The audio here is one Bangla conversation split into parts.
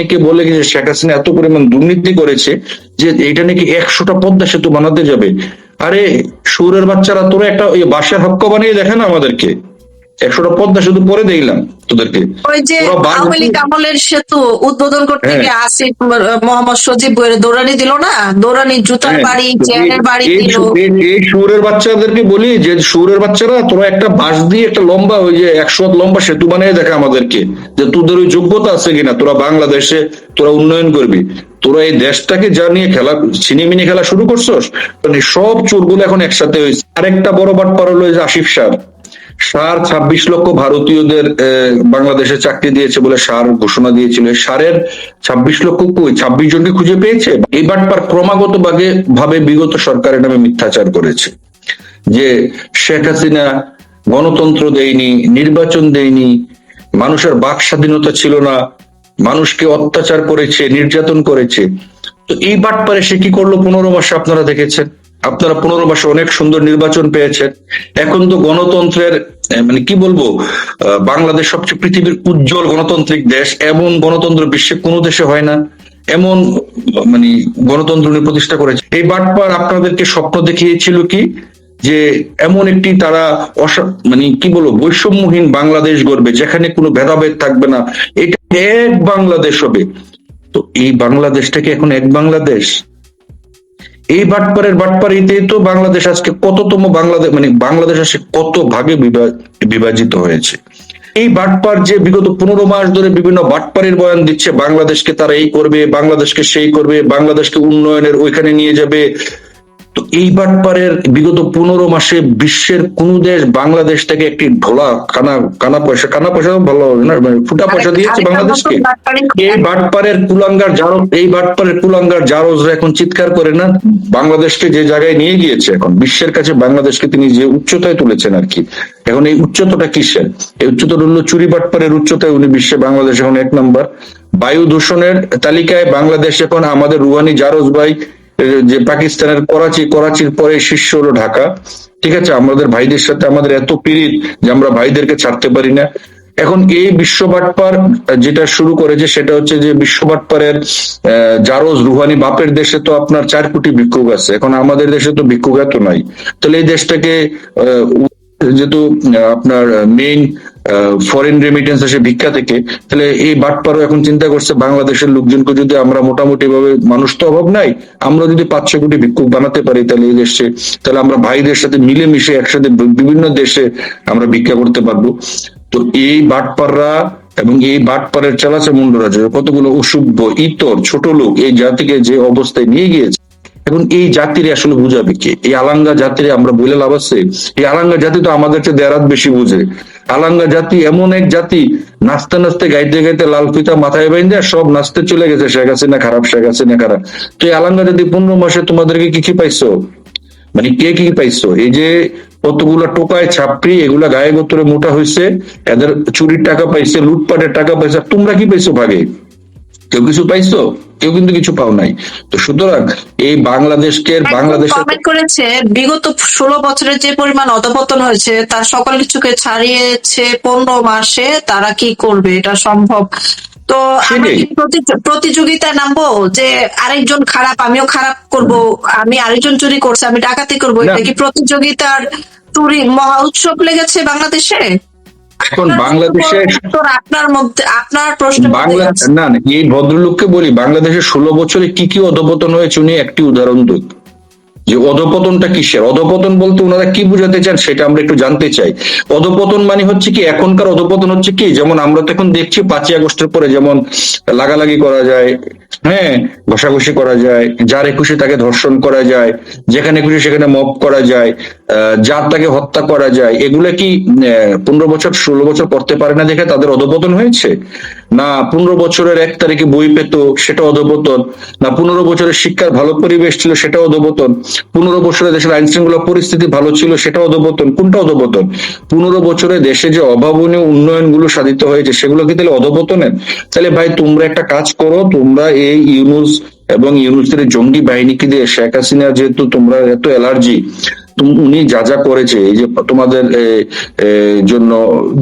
অনেকে বলে গেছে শেখ হাসিনা এত পরিমাণ দুর্নীতি করেছে যে এটা নাকি একশোটা পদ্মা সেতু বানাতে যাবে। আরে সুরের বাচ্চারা তোরা একটা ওই বাসার হক্ক বানিয়ে দেখে না আমাদেরকে? একশোটা পদ্মা সেতু পরে দেখলাম তোদেরকে। ওই যে আওয়ামী লীগ আমলের সেতু উদ্বোধন করতে হ্যাঁ। গিয়ে আসিফ মোহাম্মদ সজীব দৌড়ানি দিল না? দৌড়ানি জুতার হ্যাঁ, বাড়ি চেয়ারের বাড়ি দিল। এই- সুরের বাচ্চাদেরকে বলি যে সুরের বাচ্চারা তোরা একটা বাঁশ দিয়ে একটা লম্বা ওই যে একশো লম্বা সেতু বানিয়ে দেখা আমাদেরকে যে তোদের ওই যোগ্যতা আছে কিনা তোরা বাংলাদেশে তোরা উন্নয়ন করবি। তোরা এই দেশটাকে যা নিয়ে খেলা ছিনিমিনি খেলা শুরু করছস মানে সব চোরগুলো এখন একসাথে হয়েছে। আরেকটা বড় বাটপার হলো যে আসিফ সার সার ছাব্বিশ লক্ষ ভারতীয়দের বাংলাদেশে চাকরি দিয়েছে বলে সার ঘোষণা দিয়েছিল। সারের ছাব্বিশ লক্ষ কই? ছাব্বিশ জনকে খুঁজে পেয়েছে? এই বাটপার ক্রমাগত ভাবে ভাবে বিগত সরকারের নামে মিথ্যাচার করেছে। যে শেখ হাসিনা গণতন্ত্র দেয়নি, নির্বাচন দেয়নি, মানুষের বাক স্বাধীনতা ছিল না, মানুষকে অত্যাচার করেছে, নির্যাতন করেছে। তো এই বাটপারে সে কি করল? পনেরো মাসে আপনারা দেখেছেন। আপনারা পনেরো মাসে অনেক সুন্দর নির্বাচন পেয়েছেন। এখন তো গণতন্ত্রের মানে কি বলব বাংলাদেশ সবচেয়ে পৃথিবীর উজ্জ্বল গণতান্ত্রিক দেশ। এমন গণতন্ত্র বিশ্বে কোনো দেশে হয় না। এমন মানে গণতন্ত্র উনি প্রতিষ্ঠা করেছে এই বাটপার আপনাদেরকে স্বপ্ন দেখিয়েছিল কি? যে এমন একটি তারা মানে কি বলব, বৈষম্যহীন বাংলাদেশ গড়বে, যেখানে কোনো ভেদাভেদ থাকবে না। এটা এক বাংলাদেশ হবে। তো এই বাংলাদেশটাকে এখন এক বাংলাদেশ? এই বাটপারের বাটপারিতে তো বাংলাদেশ আজকে কততম বাংলাদেশ মানে বাংলাদেশ আজকে কত ভাগে বিভা- বিভাজিত হয়েছে? এই বাটপার যে বিগত পনেরো মাস ধরে বিভিন্ন বাটপারের বয়ান দিচ্ছে, বাংলাদেশকে তারা এই করবে, বাংলাদেশকে সেই করবে, বাংলাদেশকে উন্নয়নের ওইখানে নিয়ে যাবে তো এই বাটপারের বিগত পনেরো মাসে বিশ্বের কোন দেশ বাংলাদেশটাকে একটি ঢোলা কানা কানা পয়সা কানা পয়সা ভালো হবে না? মানে ফুটা পয়সা দিয়েছে বাংলাদেশকে। এই বাটপারের কুলাঙ্গার জারো এই বাটপারের কুলাঙ্গার জারোজরা এখন চিৎকার করে না বাংলাদেশকে যে জায়গায় নিয়ে গিয়েছে এখন বিশ্বের কাছে বাংলাদেশকে তিনি যে উচ্চতায় তুলেছেন আর কি। এখন এই উচ্চতাটা কিসের? এই উচ্চতা হলো চুরি বাটপারের উচ্চতায় উনি বিশ্বে বাংলাদেশ এখন এক নম্বর। বায়ু দূষণের তালিকায় বাংলাদেশ এখন আমাদের রুহানি জারোজ ভাই যে পাকিস্তানের করাচি করাচির পরে শীর্ষ হলো ঢাকা। ঠিক আছে আমাদের ভাইদের সাথে আমাদের এত পীড়িত যে আমরা ভাইদেরকে ছাড়তে পারি না। এখন এই বিশ্ব বাটপার যেটা শুরু করেছে সেটা হচ্ছে যে বিশ্ব বাটপারের আহ, জারোজ রুহানি বাপের দেশে তো আপনার চার কোটি ভিক্ষুক আছে। এখন আমাদের দেশে তো ভিক্ষুক এত নাই। তাহলে এই দেশটাকে যেহেতু আপনার মেইন ফরেন রেমিটেন্স আসে ভিক্ষা থেকে, তাহলে এই বাটপারও এখন চিন্তা করছে বাংলাদেশের লোকজনকে যদি আমরা মোটামুটি ভাবে মানুষ তো অভাব নাই, আমরা যদি পাঁচশো কোটি ভিক্ষুক বানাতে পারি তাহলে এই দেশে, তাহলে আমরা ভাইদের সাথে মিলেমিশে একসাথে বিভিন্ন দেশে আমরা ভিক্ষা করতে পারব। তো এই বাটপাররা এবং এই বাটপারের চালাচে মুন্ডরা যে কতগুলো অসভ্য, ইতর, ছোট লোক এই জাতিকে যে অবস্থায় নিয়ে গিয়েছে। এখন এই জাতির আসলে বুঝাবে কে? এই আলাঙ্গা জাতির আমরা বলে লাভ আছে? এই আলাঙ্গা জাতি তো আমাদের চেয়ে দেড়াত বেশি বুঝে। আলাঙ্গা জাতি, এমন এক জাতি, নাচতে নাচতে, গাইতে গাইতে লাল ফিতা মাথায় বাইন্দে সব নাচতে চলে গেছে, শেখ হাসিনা খারাপ, শেখ হাসিনা খারাপ। তো এই আলাঙ্গা জাতি পনেরো মাসে তোমাদেরকে কি কি পাইছো? মানে কে কি পাইছো? এই যে কতগুলা টোকায় ছাপড়ি, এগুলা গায়ে গোত্রে মোটা হয়েছে এদের চুরির টাকা পাইছে, লুটপাটের টাকা পাইছে, তোমরা কি পাইছো ভাগে? কেউ কিছু পাইছো? কেউ কিন্তু কিছু পাও নাই। তো সুতরাং এই বাংলাদেশকে বাংলাদেশ কমেন্ট করেছে বিগত ষোলো বছরের যে পরিমাণ অধপতন হয়েছে তার সকল কিছুকে ছাড়িয়েছে পনেরো মাসে তারা কি করবে? এটা সম্ভব। তো প্রতি- প্রতিযোগিতায় নামবো যে আরেকজন খারাপ আমিও খারাপ করব আমি আরেকজন চুরি করছে আমি ডাকাতি করব। এটা কি প্রতিযোগিতার চুরি মহা উৎসব লেগেছে বাংলাদেশে? এখন বাংলাদেশে আপনার মধ্যে আপনার প্রশ্ন বাংলা না এই ভদ্রলোককে বলি বাংলাদেশের ষোলো বছরে কি কি অধপতন হয়েছে উনি একটি উদাহরণ দিক। যে অধপতনটা কিসের? অধপতন বলতে ওনারা কি বুঝাতে চান সেটা আমরা একটু জানতে চাই। অধপতন মানে হচ্ছে কি, এখনকার অধপতন হচ্ছে কি, যেমন আমরা তো এখন দেখছি পাঁচই আগস্টের পরে যেমন লাগালাগি করা যায় হ্যাঁ ঘষাঘষি করা যায়, যার খুশি তাকে ধর্ষণ করা যায়, যেখানে খুশি সেখানে মপ করা যায় যার তাকে হত্যা করা যায়, এগুলো কি পনেরো বছর, ষোলো বছর করতে পারে না দেখে তাদের অধপতন হয়েছে? না, পনেরো বছরের এক তারিখে বই পেত, সেটা অধপতন, না, পনেরো বছরের শিক্ষার ভালো পরিবেশ ছিল সেটা অধপতন পনেরো বছরে দেশের আইন শৃঙ্খলা পরিস্থিতি ভালো ছিল সেটা অধপতন। কোনটা অধপতন? পনেরো বছরে দেশে যে অভাবনীয় উন্নয়নগুলো সাধিত হয়েছে, সেগুলো কি তাহলে অধপতনের তাহলে ভাই, তোমরা একটা কাজ করো, তোমরা এই ইউনুস এবং ইউনুসের জঙ্গি বাহিনীকে দিয়ে, শেখ হাসিনা যেহেতু তোমরা এত অ্যালার্জি উনি যা যা করেছে, এই যে তোমাদের জন্য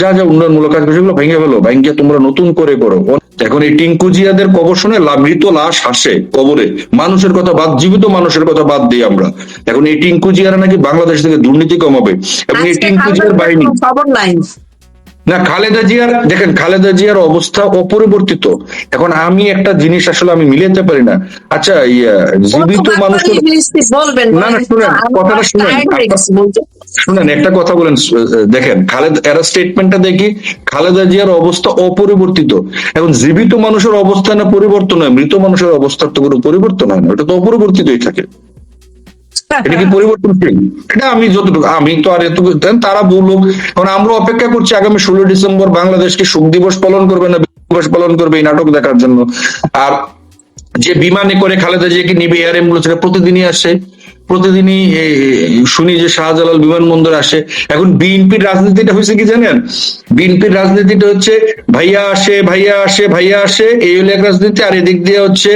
যা যা উন্নয়নমূলক কাজ সেগুলো ভেঙে ফেলো। ভেঙে তোমরা নতুন করে করো। এখন এই টিঙ্কুজিয়াদের কবর শুনে লাভৃত লাশ হাসে কবরে। মানুষের কথা বাদ জীবিত মানুষের কথা বাদ দিই আমরা। এখন এই টিঙ্কুজিয়ারা নাকি বাংলাদেশ থেকে দুর্নীতি কমাবে। এবং এই টিঙ্কুজিয়ার টিঙ্কু জিয়ার বাহিনী খবর নাই। না খালেদা জিয়ার দেখেন খালেদা জিয়ার অবস্থা অপরিবর্তিত। এখন আমি একটা জিনিস আসলে আমি মিলাতে পারি না। আচ্ছা ইয়া জীবিত না, না, শুনেন, কথাটা শুনেন। শুনেন একটা কথা বলেন দেখেন খালেদ এরা স্টেটমেন্টটা দেখি খালেদা জিয়ার অবস্থা অপরিবর্তিত। এখন জীবিত মানুষের অবস্থা না পরিবর্তন হয় মৃত মানুষের অবস্থার তো কোনো পরিবর্তন হয় না ওটা তো অপরিবর্তিতই থাকে। এটা কি পরিবর্তনশীল? এটা আমি যতটুকু আমি তো আর এত তারা বলুক এখন আমরা অপেক্ষা করছি আগামী ষোলো ডিসেম্বর বাংলাদেশকে শোক দিবস পালন করবে না দিবস পালন করবে এই নাটক দেখার জন্য। আর যে বিমানে করে খালেদা জিয়াকে নিবে এয়ার অ্যাম্বুলেন্স প্রতিদিনই আসে। প্রতিদিনই শুনি যে শাহজালাল বিমানবন্দর আসে। এখন বিএনপির রাজনীতিটা হয়েছে কি জানেন? বিএনপির রাজনীতিটা হচ্ছে ভাইয়া আসে ভাইয়া আসে ভাইয়া আসে। এই হলো এক রাজনীতি আর এদিক দিয়ে হচ্ছে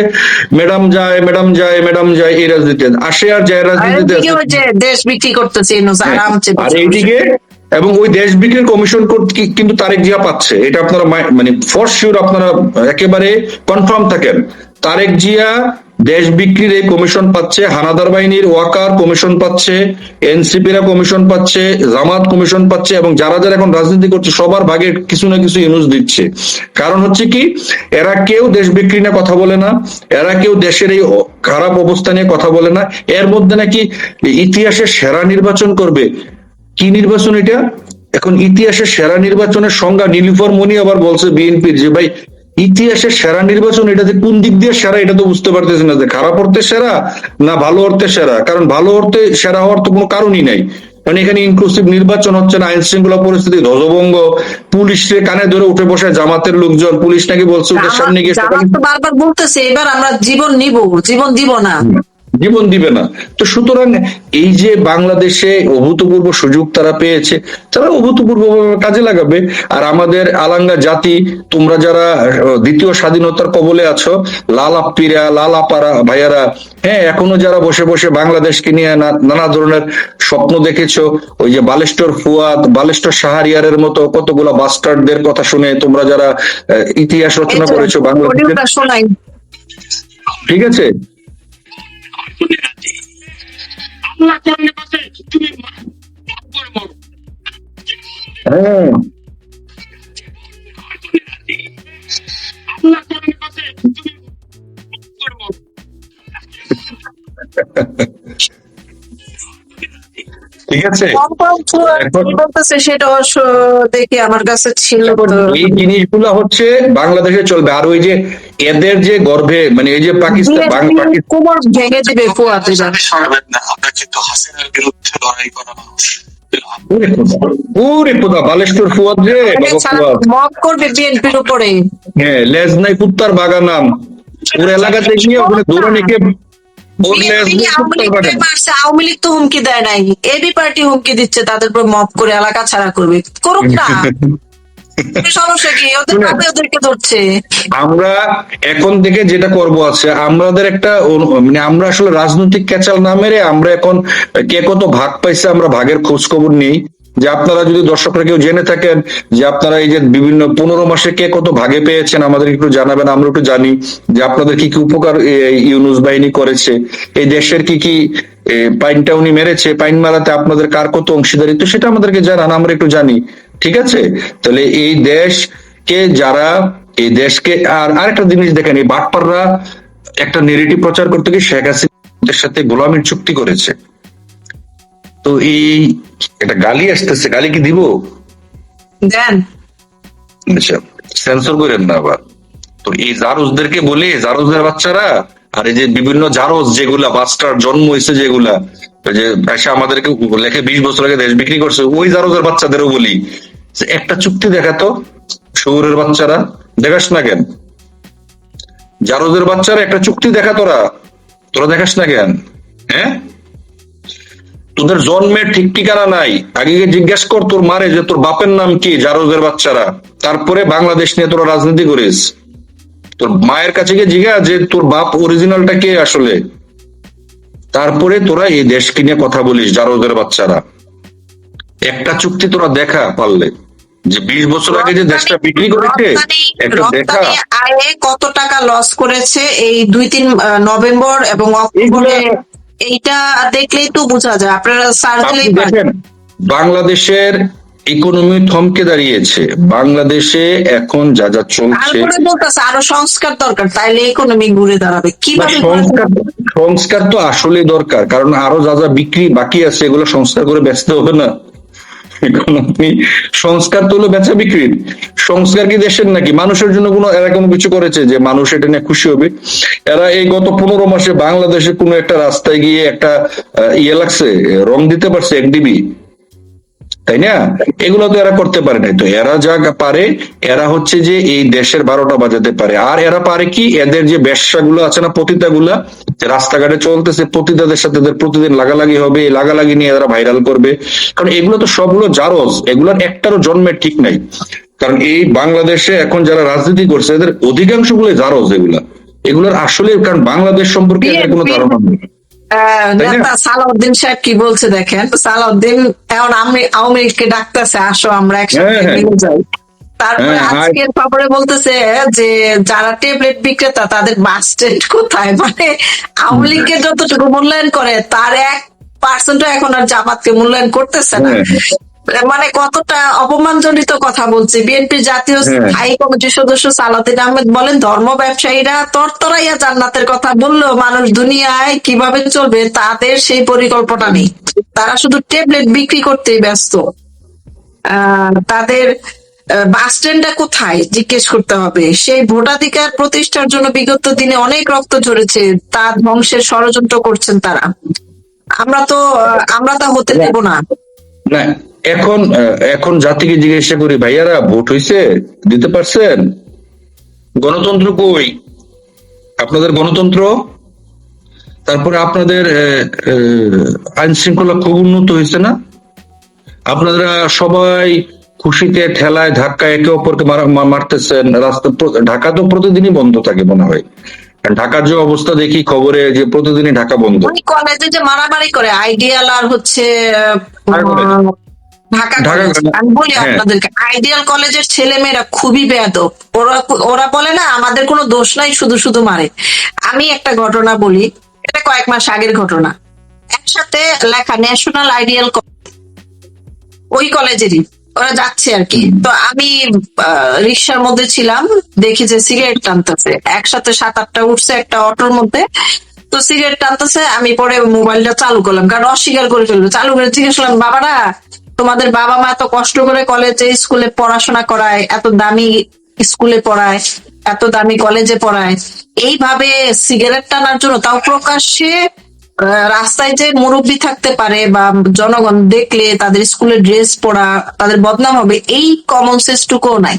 ম্যাডাম যায় ম্যাডাম যায় ম্যাডাম যায়। এই রাজনীতি আসে আর যায় রাজনীতিতে যে দেশ বিক্রি করতেছে হ্যাঁ, আর এইদিকে এবং ওই দেশ বিক্রির কমিশন করতে কিন্তু তারেক জিয়া পাচ্ছে। এটা আপনারা মানে ফর শিওর আপনারা একেবারে কনফার্ম থাকেন। তারেক জিয়া দেশ বিক্রির এই কমিশন পাচ্ছে, হানাদার বাহিনীর ওয়াকার কমিশন পাচ্ছে, এনসিপিরা কমিশন পাচ্ছে, জামাত কমিশন পাচ্ছে, এবং যারা যারা এখন রাজনীতি করছে, সবার ভাগে কিছু না কিছু ইউনুস দিচ্ছে। কারণ হচ্ছে কি, এরা কেউ দেশ বিক্রি নিয়ে কথা বলে না, এরা কেউ দেশের এই খারাপ অবস্থা নিয়ে কথা বলে না। এর মধ্যে নাকি ইতিহাসের সেরা নির্বাচন করবে। কি নির্বাচন এটা? এখন ইতিহাসের সেরা নির্বাচনের সংজ্ঞা নীলিফর মনি আবার বলছে বিএনপির যে, ভাই ইতিহাসের সেরা নির্বাচন এটা যে কোন দিক দিয়ে সেরা এটা তো বুঝতে পারতেছি না যে খারাপ অর্থে সেরা না ভালো অর্থে সেরা। কারণ ভালো অর্থে সেরা হওয়ার তো কোনো কারণই নাই। কারণ এখানে ইনক্লুসিভ নির্বাচন হচ্ছে না আইন শৃঙ্খলা পরিস্থিতি ধ্বজভঙ্গ পুলিশের কানে ধরে উঠে বসে জামাতের লোকজন পুলিশ নাকি বলছে ওদের সামনে গিয়ে বারবার বলতেছে এবার আমরা জীবন নিব জীবন দিব না। জীবন দিবে না। তো সুতরাং এই যে বাংলাদেশে অভূতপূর্ব সুযোগ তারা পেয়েছে তারা অভূতপূর্ব কাজে লাগাবে। আর আমাদের আলাঙ্গা জাতি তোমরা যারা দ্বিতীয় স্বাধীনতার কবলে আছো লাল আপ্পিরা লাল আপারা ভাইয়ারা হ্যাঁ এখনও যারা বসে বসে বাংলাদেশকে নিয়ে নানা ধরনের স্বপ্ন দেখেছ ওই যে বালেস্টর ফুয়াদ বালেস্টর শাহরিয়ারের মতো কতগুলো বাস্টার্ডদের কথা শুনে তোমরা যারা ইতিহাস রচনা করেছ বাংলাদেশ। ঠিক শোনাই ঠিক আছি। আল্লাহ করলে বলছে তুমি করে মরো। হ্যাঁ। আল্লাহ কোরআনে পাশে তুমি করে মরো। ঠিক আছে? সেটা দেখে আমার কাছে ছিল এই জিনিসগুলো হচ্ছে বাংলাদেশে চলবে। আর ওই যে এদের যে গর্ভে মানে এই যে পাকিস্তান কোমর ভেঙে দিবে ফুয়াতে যা আপনি সরবেন না আমরা কিন্তু হাসিনার বিরুদ্ধে লড়াই করা মানুষ। হ্যাঁ লেজ নাই কুত্তার বাগানাম ওর এলাকাতে গিয়ে ওখানে দৌড়ানিকে আওয়ামী লীগ তো হুমকি দেয় নাই। এবি পার্টি হুমকি দিচ্ছে তাদের উপর মপ করে এলাকা ছাড়া করবে। করুক না। আমরা এখন থেকে যেটা করব আছে আমাদের একটা মানে আমরা আসলে রাজনৈতিক ক্যাচাল না মেরে আমরা এখন কে কত ভাগ পাইছে আমরা ভাগের খোঁজ খবর নেই। যে আপনারা যদি দর্শকরা কেউ জেনে থাকেন যে আপনারা এই যে বিভিন্ন পনেরো মাসে কে কত ভাগে পেয়েছেন আমাদের একটু জানাবেন আমরা একটু জানি যে আপনাদের কি কি উপকার ইউনুস বাহিনী করেছে এই দেশের কি কি এ, পাইনটা উনি মেরেছে পাইন মারাতে আপনাদের কার কত অংশীদারিত্ব সেটা আমাদেরকে জানান আমরা একটু জানি ঠিক আছে? তাহলে এই দেশকে যারা এই দেশকে আর আরেকটা জিনিস দেখেন এই বাটপাররা একটা নেগেটিভ প্রচার করতে গিয়ে শেখ হাসিনার সাথে গোলামের চুক্তি করেছে। তো এই একটা গালি আসতেছে গালি কি দিব? দেন। আচ্ছা সেন্সর করেন না আবার। তো এই জারোজদেরকে বলি জারোজদের বাচ্চারা আর এই যে বিভিন্ন জারোজ যেগুলা বাচ্চার জন্ম হয়েছে যেগুলা যে এসে আমাদেরকে লেখে বিশ বছর আগে দেশ বিক্রি করছে ওই জারোজের বাচ্চাদেরও বলি। যে একটা চুক্তি দেখাতো শহরের বাচ্চারা দেখাস না কেন? জারোজের বাচ্চারা একটা চুক্তি দেখা তোরা তোরা দেখাস না কেন? হ্যাঁ? তোদের জন্মের ঠিক ঠিকানা নাই। আগে জিজ্ঞেস কর তোর মারে যে তোর বাপের নাম কি জারোজের বাচ্চারা। তারপরে বাংলাদেশ নিয়ে তোরা রাজনীতি করিস। তোর মায়ের কাছে গিয়ে জিজ্ঞা যে তোর বাপ অরিজিনালটা কে আসলে? তারপরে তোরা এই দেশকে নিয়ে কথা বলিস জারোজের বাচ্চারা। একটা চুক্তি তোরা দেখা পারলে। যে বিশ বছর আগে যে দেশটা বিক্রি করেছে একটা দেখা। আয়ে কত টাকা লস করেছে এই দুই তিন নভেম্বর এবং অক্টোবরে এইটা দেখলেই তো বোঝা যায় আপনারা সার্চ দিলেই দেখেন বাংলাদেশের ইকোনমি থমকে দাঁড়িয়েছে বাংলাদেশে এখন যা যা চলছে আরও সংস্কার দরকার তাইলে ইকোনমি ঘুরে দাঁড়াবে। কি কীভাবে সংস্কার সংস্কার তো আসলে দরকার কারণ আরও যা যা বিক্রি বাকি আছে এগুলো সংস্কার করে ব্যস্ত হবে না। এখন আপনি সংস্কার তো হলো বেচা বিক্রির সংস্কার কি দেশের নাকি? মানুষের জন্য কোনো এরা কোনো কিছু করেছে যে মানুষ এটা নিয়ে খুশি হবে? এরা এই গত পনেরো মাসে বাংলাদেশে কোনো একটা রাস্তায় গিয়ে একটা ইয়ে লাগছে, রং দিতে পারছে একডিবি তাই না? এগুলো তো এরা করতে পারে নাই। তো এরা যা পারে এরা হচ্ছে যে এই দেশের বারোটা বাজাতে পারে। আর এরা পারে কি? এদের যে ব্যবসাগুলো আছে না পতিতাগুলা যে রাস্তাঘাটে চলতেছে পতিতাদের সাথে এদের প্রতিদিন লাগালাগি হবে এই লাগালাগি নিয়ে এরা ভাইরাল করবে। কারণ এগুলো তো সবগুলো জারজ এগুলোর একটারও জন্মের ঠিক নাই। কারণ এই বাংলাদেশে এখন যারা রাজনীতি করছে এদের অধিকাংশগুলো জারজ এগুলা। এগুলোর আসলে কারণ বাংলাদেশ সম্পর্কে কোনো ধারণা নেই। সালাউদ্দিন সাহেব কি বলছে দেখেন? সালাউদ্দিন এখন আমি আওয়ামী লীগকে ডাকতেছে আসো আমরা একসাথে হ্যাঁ, হ্যাঁ। যাই। তারপরে হ্যাঁ, আজকের খবরে বলতেছে যে যারা ট্যাবলেট বিক্রেতা তাদের বাস স্ট্যান্ড কোথায়? মানে আওয়ামী লীগের যতটুকু মূল্যায়ন করে তার এক পার্সেন্ট এখন আর জামাতকে মূল্যায়ন করতেছে না। মানে কতটা অপমানজনিত কথা বলছে। বিএনপির জাতীয় হ্যাঁ। স্থায়ী কমিটির সদস্য সালাউদ্দিন আহমেদ বলেন ধর্ম ব্যবসায়ীরা তরতরাইয়া জান্নাতের কথা বললেও মানুষ দুনিয়ায় কীভাবে চলবে তাদের সেই পরিকল্পনা নেই। তারা শুধু ট্যাবলেট বিক্রি করতেই ব্যস্ত। আহ, তাদের বাস স্ট্যান্ডটা কোথায় জিজ্ঞেস করতে হবে। সেই ভোটাধিকার প্রতিষ্ঠার জন্য বিগত দিনে অনেক রক্ত ঝরেছে তা ধ্বংসের ষড়যন্ত্র করছেন তারা। আমরা তো আমরা তা হতে দেব না। না, এখন এখন জাতিকে জিজ্ঞাসা করি, ভাইয়ারা, ভোট হইছে? দিতে পারছেন? গণতন্ত্র কই? আপনাদের গণতন্ত্র? তারপরে আপনাদের আইন শৃঙ্খলা খুব উন্নত হয়েছে না? আপনারা সবাই খুশিতে ঠেলায় ধাক্কায় একে অপরকে মারতেছেন। রাস্তা, ঢাকা তো প্রতিদিনই বন্ধ থাকে মনে হয়। ঢাকার যে অবস্থা দেখি খবরে যে প্রতিদিনই ঢাকা বন্ধ। কলেজে যে মারামারি করে আইডিয়াল আর হচ্ছে ঢাকা কলেজ। আমি বলি হ্যাঁ। আপনাদেরকে আইডিয়াল কলেজের ছেলে মেয়েরা খুবই বেয়াদব। ওরা ওরা বলে না আমাদের কোনো দোষ নাই শুধু শুধু মারে। আমি একটা ঘটনা বলি এটা কয়েক মাস আগের ঘটনা। একসাথে লেখা ন্যাশনাল আইডিয়াল ওই কলেজেরই ওরা যাচ্ছে আর কি। তো আমি রিক্সার মধ্যে ছিলাম, দেখি যে সিগারেট টানতেছে। একসাথে সাত আটটা উঠছে একটা অটোর মধ্যে। তো সিগারেট টানতেছে, আমি পরে মোবাইলটা চালু করলাম। কারণ অস্বীকার করে ফেলল চালু করে জিজ্ঞেস করলাম বাবারা, তোমাদের বাবা মা এত কষ্ট করে কলেজে স্কুলে পড়াশোনা করায়, এত দামি স্কুলে পড়ায়, এত দামি কলেজে পড়ায়। এইভাবে সিগারেট টানার জন্য তাও প্রকাশ্যে রাস্তায় যে মুরব্বী থাকতে পারে বা জনগণ দেখলে তাদের স্কুলে ড্রেস পরা, তাদের বদনাম হবে, এই কমন সেন্স টুকুও নাই।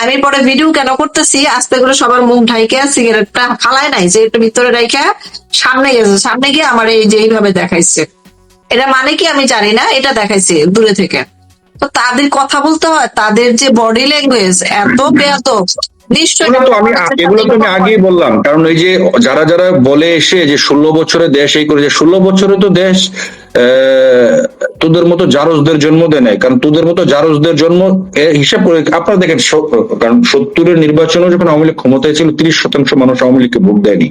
আমি পরে ভিডিও কেন করতেছি? আস্তে করে সবার মুখ ঢাইকে সিগারেটটা ফালায় নাই, যে একটু ভিতরে রাইখা সামনে গেছে। সামনে গিয়ে আমার এই যে এইভাবে দেখাইছে। এটা মানে কি আমি জানি না, এটা দেখাইছে দূরে থেকে। তো তাদের কথা বলতে হয়, তাদের যে বডি ল্যাঙ্গুয়েজ এত বেয়াত এগুলো তো আমি আগেই বললাম। কারণ ওই যে যারা যারা বলে এসে যে ষোলো বছরে দেশ এই করেছে ষোলো বছরে তো দেশ তোদের মতো জারজদের জন্ম দেয় নাই। কারণ তোদের মতো জারজদের জন্ম হিসাব করে আপনারা দেখেন কারণ সত্তরের নির্বাচনে যখন আওয়ামী লীগ ক্ষমতায় ছিল তিরিশ শতাংশ মানুষ আওয়ামী লীগকে ভোট দেয়নি।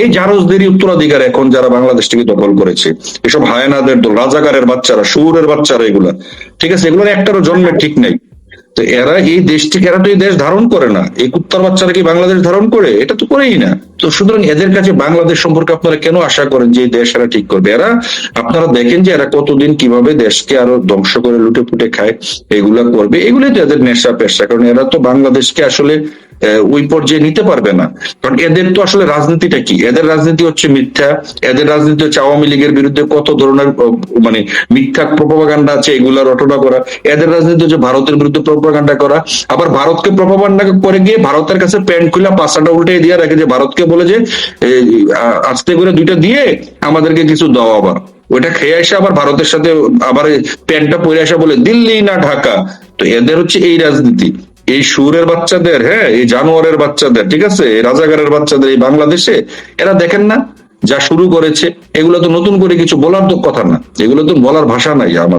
এই জারজদেরই উত্তরাধিকার এখন যারা বাংলাদেশটাকে দখল করেছে। এসব হায়নাদের দল রাজাকারের বাচ্চারা সুরের বাচ্চারা এগুলা। ঠিক আছে এগুলোর একটারও জন্মের ঠিক নেই। তো এরা এই দেশটিকে এরা তো এই দেশ ধারণ করে না। এই কুত্তার বাচ্চারা কি বাংলাদেশ ধারণ করে? এটা তো করেই না। তো সুতরাং এদের কাছে বাংলাদেশ সম্পর্কে আপনারা কেন আশা করেন যে এই দেশ এরা ঠিক করবে? এরা, আপনারা দেখেন যে এরা কতদিন কীভাবে দেশকে আরও ধ্বংস করে লুটে পুটে খায়, এগুলা করবে। এগুলোই তো এদের নেশা পেশা, কারণ এরা তো বাংলাদেশকে আসলে ওই পর্যায়ে নিতে পারবে না। কারণ এদের তো আসলে রাজনীতিটা কি? এদের রাজনীতি হচ্ছে মিথ্যা। এদের রাজনীতি হচ্ছে আওয়ামী লীগের বিরুদ্ধে কত ধরনের মানে মিথ্যা প্রপাগান্ডা আছে এগুলা রটনা করা। এদের রাজনীতি হচ্ছে ভারতের বিরুদ্ধে প্রপাগান্ডা করা। আবার ভারতকে প্রপাগান্ডা করে গিয়ে ভারতের কাছে প্যান্ট খুলে পাশাটা উল্টে দিয়ে রাখে যে ভারতকে বলে যে আস্তে করে দুইটা দিয়ে আমাদেরকে কিছু দাও আবার। ওইটা খেয়ে এসে আবার ভারতের সাথে আবার প্যান্টটা পরে আসা বলে দিল্লি না ঢাকা। তো এদের হচ্ছে এই রাজনীতি। এই সুরের বাচ্চাদের হ্যাঁ এই জানোয়ারের বাচ্চাদের, ঠিক আছে রাজাগারের বাচ্চাদের এই বাংলাদেশে, এরা দেখেন না যা শুরু করেছে, এগুলো তো নতুন করে কিছু বলার তো কথা না, এগুলো তো বলার ভাষা নাই আমার।